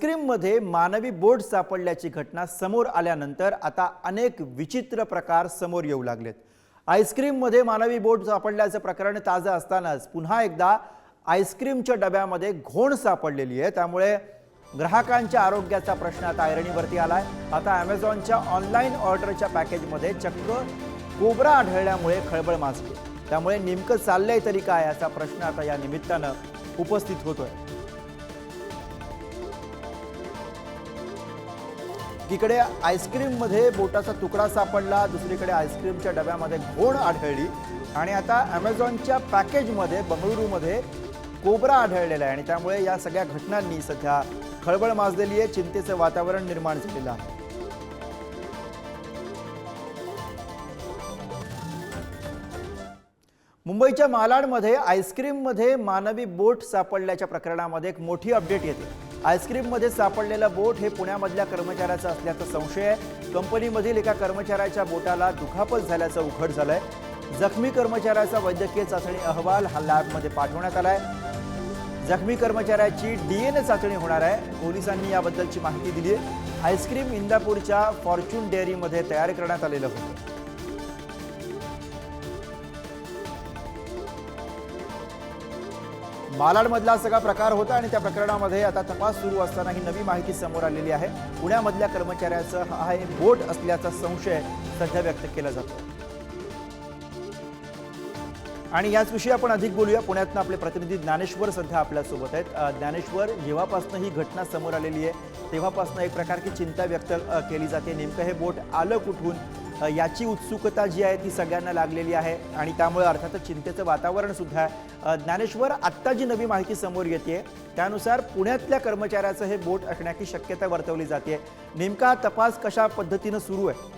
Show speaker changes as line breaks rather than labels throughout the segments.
आईस्क्रीममध्ये मानवी बोट सापडल्याची घटना समोर आल्यानंतर आता अनेक विचित्र प्रकार समोर येऊ लागलेत. आईस्क्रीममध्ये मानवी बोट सापडल्याचं प्रकरण ताजं असतानाच पुन्हा एकदा आईस्क्रीमच्या डब्यामध्ये घोण सापडलेली आहे. त्यामुळे ग्राहकांच्या आरोग्याचा प्रश्न आता ऐरणीवरती आलाय. आता ॲमेझॉनच्या ऑनलाईन ऑर्डरच्या पॅकेजमध्ये चक्क कोबरा आढळल्यामुळे खळबळ माजली. त्यामुळे नेमकं चाललंय तरी काय याचा प्रश्न आता या निमित्तानं उपस्थित होतोय. एकीकडे आईस्क्रीममध्ये बोटाचा तुकडा सापडला दुसरीकडे आईस्क्रीमच्या डब्यामध्ये घोण आढळली आणि आता ॲमेझॉनच्या पॅकेजमध्ये बंगळुरूमध्ये कोबरा आढळलेला आहे आणि त्यामुळे या सगळ्या घटनांनी सध्या खळबळ माजलेली आहे चिंतेचं वातावरण निर्माण झालेलं आहे. मुंबईच्या मालाडमध्ये आईस्क्रीममध्ये मानवी बोट सापडल्याच्या प्रकरणामध्ये एक मोठी अपडेट येते. आईस्क्रीममध्ये सापडलेलं बोट हे पुण्यामधल्या कर्मचाऱ्याचं असल्याचा संशय आहे. कंपनीमधील एका कर्मचाऱ्याच्या बोटाला दुखापत झाल्याचं उघड झालंय. जखमी कर्मचाऱ्याचा वैद्यकीय चाचणी अहवाल हा लॅबमध्ये पाठवण्यात आलाय. जखमी कर्मचाऱ्याची डीएनए चाचणी होणार आहे. पोलिसांनी याबद्दलची माहिती दिली आहे आईस्क्रीम इंदापूरच्या फॉर्च्यून डेअरीमध्ये तयार करण्यात आलेलं होतं. मालाडमधला सगळा प्रकार होता आणि त्या प्रकरणामध्ये आता तपास सुरू असताना ही नवी माहिती समोर आलेली आहे. पुण्यामधल्या कर्मचाऱ्याचं हा हे बोट असल्याचा संशय सध्या व्यक्त केला जातो. आणि याचविषयी आपण अधिक बोलूया. पुण्यातनं आपले प्रतिनिधी ज्ञानेश्वर सध्या आपल्यासोबत आहेत. ज्ञानेश्वर जेव्हापासनं ही घटना समोर आलेली आहे तेव्हापासनं एक प्रकारची चिंता व्यक्त केली जाते. नेमकं हे बोट आलं कुठून? याची उत्सुकता जी आहे ती सगळ्यांना लागलेली आहे आणि त्यामुळे अर्थातच चिंतेचं वातावरण सुद्धा आहे. ज्ञानेश्वर आत्ता जी नवी माहिती समोर येते त्यानुसार पुण्यातल्या कर्मचाऱ्याचं हे बोट असण्याची शक्यता वर्तवली जाते. नेमका तपास कशा पद्धतीनं सुरू आहे?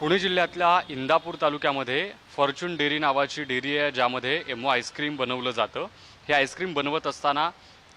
पुणे जिल्ह्यातल्या इंदापूर तालुक्यामध्ये फॉर्च्यून डेअरी नावाची डेअरी आहे ज्यामध्ये एमओ आईस्क्रीम बनवलं जातं. हे आईस्क्रीम बनवत असताना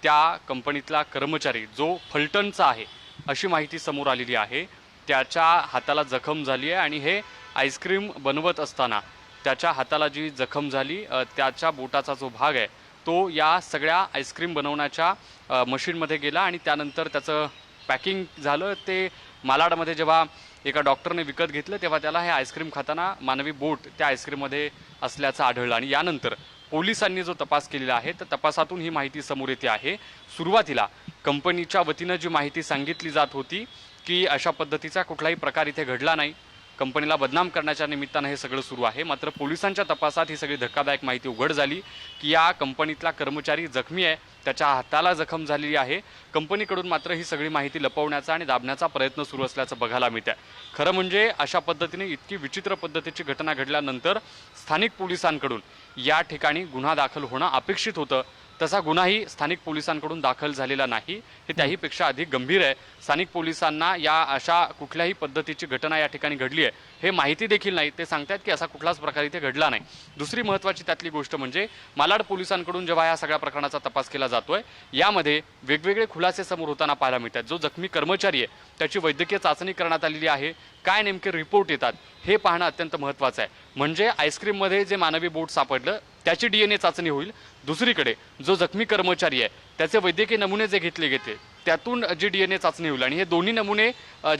त्या कंपनीतला कर्मचारी जो फलटणचा आहे अशी माहिती समोर आलेली आहे. त्याच्या हाताला जखम झाली आहे आणि हे आईस्क्रीम बनवत असताना त्याच्या हाताला जी जखम झाली त्याच्या बोटाचा जो भाग आहे तो या सगळ्या आईस्क्रीम बनवण्याच्या मशीनमध्ये गेला आणि त्यानंतर त्याचं पॅकिंग झालं. ते मालाडमध्ये जेव्हा एका डॉक्टरने विकत घेतलं तेव्हा त्याला हे आईस्क्रीम खाताना मानवी बोट त्या आईस्क्रीममध्ये असल्याचं आढळलं आणि यानंतर पोलिसांनी जो तपास केलेला आहे तर तपासातून ही माहिती समोर येते आहे. सुरुवातीला कंपनीच्या वतीनं जी माहिती सांगितली जात होती की अशा पद्धतीचा कुठलाही प्रकार इथे घडला नाही. कंपनीला बदनाम करण्याच्या निमित्तानं हे सगळं सुरू आहे. मात्र पोलिसांच्या तपासात ही सगळी धक्कादायक माहिती उघड झाली की या कंपनीतला कर्मचारी जखमी आहे. त्याच्या हाताला जखम झालेली आहे. कंपनीकडून मात्र ही सगळी माहिती लपवण्याचा आणि दाबण्याचा प्रयत्न सुरू असल्याचं बघायला मिळतं आहे खरं म्हणजे अशा पद्धतीने इतकी विचित्र पद्धतीची घटना घडल्यानंतर स्थानिक पोलिसांकडून या ठिकाणी गुन्हा दाखल होणं अपेक्षित होतं. तसा गुन्हाही स्थानिक पोलिसांकडून दाखल झालेला नाही. हे त्याहीपेक्षा अधिक गंभीर आहे. स्थानिक पोलिसांना या अशा कुठल्याही पद्धतीची घटना या ठिकाणी घडली आहे हे माहिती देखील नाही. ते सांगतात की असा कुठलाच प्रकार इथे घडला नाही. दुसरी महत्त्वाची त्यातली गोष्ट म्हणजे मालाड पोलिसांकडून जेव्हा या सगळ्या प्रकरणाचा तपास केला जातोय यामध्ये वेगवेगळे खुलासे समोर होताना पाहायला मिळतात. जो जखमी कर्मचारी आहे त्याची वैद्यकीय चाचणी करण्यात आलेली आहे. काय नेमके रिपोर्ट येतात हे पाहणं अत्यंत महत्त्वाचं आहे. म्हणजे आईस्क्रीममध्ये जे मानवी बोट सापडलं त्याची डी एन ए चाचणी होईल. दुसरीकडे जो जखमी कर्मचारी आहे त्याचे वैद्यकीय नमुने जे घेतले गेले त्यातून जी डी एन ए चाचणी होईल. आणि हे दोन्ही नमुने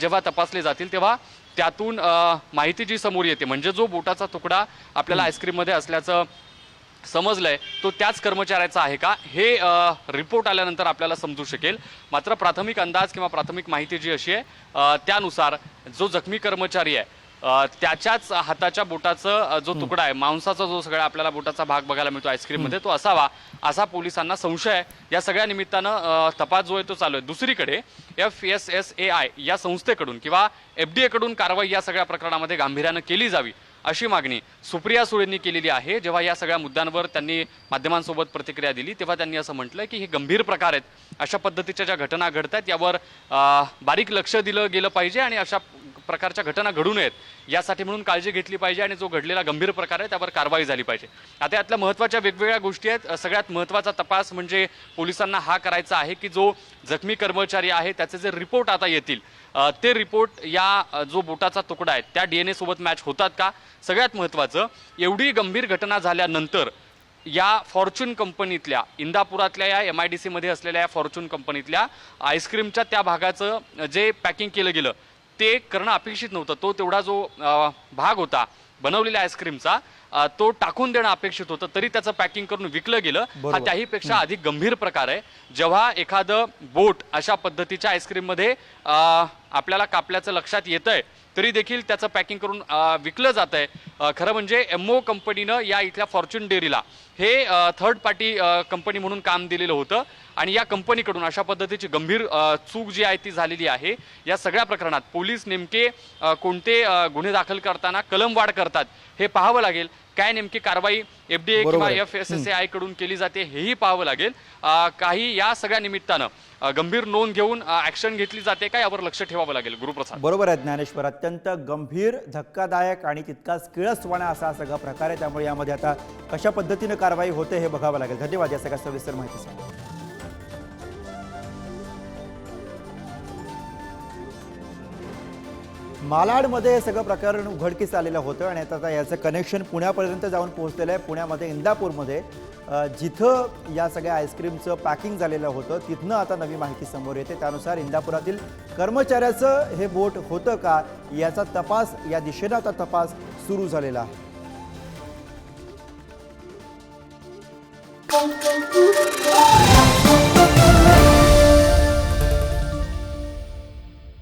जेव्हा तपासले जातील तेव्हा त्यातून माहिती जी समोर येते म्हणजे जो बोटाचा तुकडा आपल्याला आईस्क्रीममध्ये असल्याचं समजलंय तो त्याच कर्मचाऱ्याचा आहे का? हे रिपोर्ट आल्यानंतर आपल्याला समजू शकेल. मात्र प्राथमिक अंदाज किंवा प्राथमिक माहिती जी अशी आहे त्यानुसार जो जखमी कर्मचारी आहे त्याच्याच हाताच्या बोटाचं जो तुकडा आहे मांसाचा जो सगळा आपल्याला बोटाचा भाग बघायला मिळतो आईस्क्रीममध्ये तो असावा असा पोलिसांना संशय आहे. या सगळ्या निमित्तानं तपास जो आहे तो चालू आहे. दुसरीकडे F S S A I या संस्थेकडून किंवा एफ डी एकडून कारवाई या सगळ्या प्रकरणामध्ये गांभीर्यानं केली जावी अशी मागणी सुप्रिया सुळेंनी केलेली आहे. जेव्हा या सगळ्या मुद्द्यांवर त्यांनी माध्यमांसोबत प्रतिक्रिया दिली तेव्हा त्यांनी असं म्हटलंय की हे गंभीर प्रकार आहेत. अशा पद्धतीच्या ज्या घटना घडतात यावर अ, बारीक लक्ष दिलं गेलं पाहिजे आणि अशा प्रकारच्या घटना घडू नयेत यासाठी म्हणून काळजी घेतली पाहिजे आणि जो घडलेला गंभीर प्रकार आहे त्यावर कारवाई झाली पाहिजे. आता यातल्या महत्त्वाच्या वेगवेगळ्या गोष्टी आहेत. सगळ्यात महत्त्वाचा तपास म्हणजे पोलिसांना हा करायचा आहे की जो जखमी कर्मचारी आहे त्याचे जे रिपोर्ट आता येतील ते रिपोर्ट या जो बोटाचा तुकडा आहे त्या डी एन एसोबत मॅच होतात का? सगळ्यात महत्त्वाचं एवढी गंभीर घटना झाल्यानंतर या फॉर्च्यून कंपनीतल्या इंदापुरातल्या या एम आय डी सीमध्ये असलेल्या या फॉर्च्यून कंपनीतल्या आईस्क्रीमच्या त्या भागाचं जे पॅकिंग केलं गेलं ते करणं अपेक्षित नव्हतं. तो तेवढा जो भाग होता बनवलेल्या आईस्क्रीमचा तो टाकून देणं अपेक्षित होतं. तरी त्याचं पॅकिंग करून विकलं गेलं. हा. त्याहीपेक्षा अधिक गंभीर प्रकार आहे. जेव्हा एखादं बोट अशा पद्धतीच्या आईस्क्रीममध्ये अ, आपल्याला कापल्याचं लक्षात येतं आहे तरी देखील त्याचं पॅकिंग करून विकलं जात आहे खरं म्हणजे एमओ कंपनीनं या इथल्या फॉर्च्यून डेअरीला हे थर्ड पार्टी कंपनी म्हणून काम दिलेलं होतं. आणि या कंपनीकडून अशा पद्धतीची गंभीर चूक जी आहे ती झालेली आहे. या सगळ्या प्रकरणात पोलीस नेमके कोणते गुन्हे दाखल करताना कलमवाढ करतात हे पाहावं लागेल. काय नेमकी कारवाई एफडीए किंवा. एफ एस एस आयकडून केली जाते हेही पाहावं लागेल. काही या सगळ्या निमित्तानं गंभीर नोंद घेऊन ऍक्शन घेतली जाते का यावर लक्ष ठेवावं लागेल गुरुप्रसाद?
बरोबर आहे ज्ञानेश्वर. अत्यंत गंभीर धक्कादायक आणि तितकाच किळसवाणा असा सगळा प्रकार आहे. त्यामुळे यामध्ये आता कशा पद्धतीनं कारवाई होते हे बघावं लागेल. धन्यवाद या सगळ्या सविस्तर माहितीसाठी मालाडमध्ये हे सगळं प्रकरण उघडकीस आलेलं होतं आणि आता याचं कनेक्शन पुण्यापर्यंत जाऊन पोहोचलेलं आहे. पुण्यामध्ये इंदापूरमध्ये. जिथं या सगळ्या आईस्क्रीमचं पॅकिंग झालेलं होतं तिथनं आता नवी माहिती समोर येते. त्यानुसार इंदापुरातील कर्मचाऱ्याचं हे बोट होतं का याचा तपास या दिशेनं आता तपास सुरू झालेला आहे.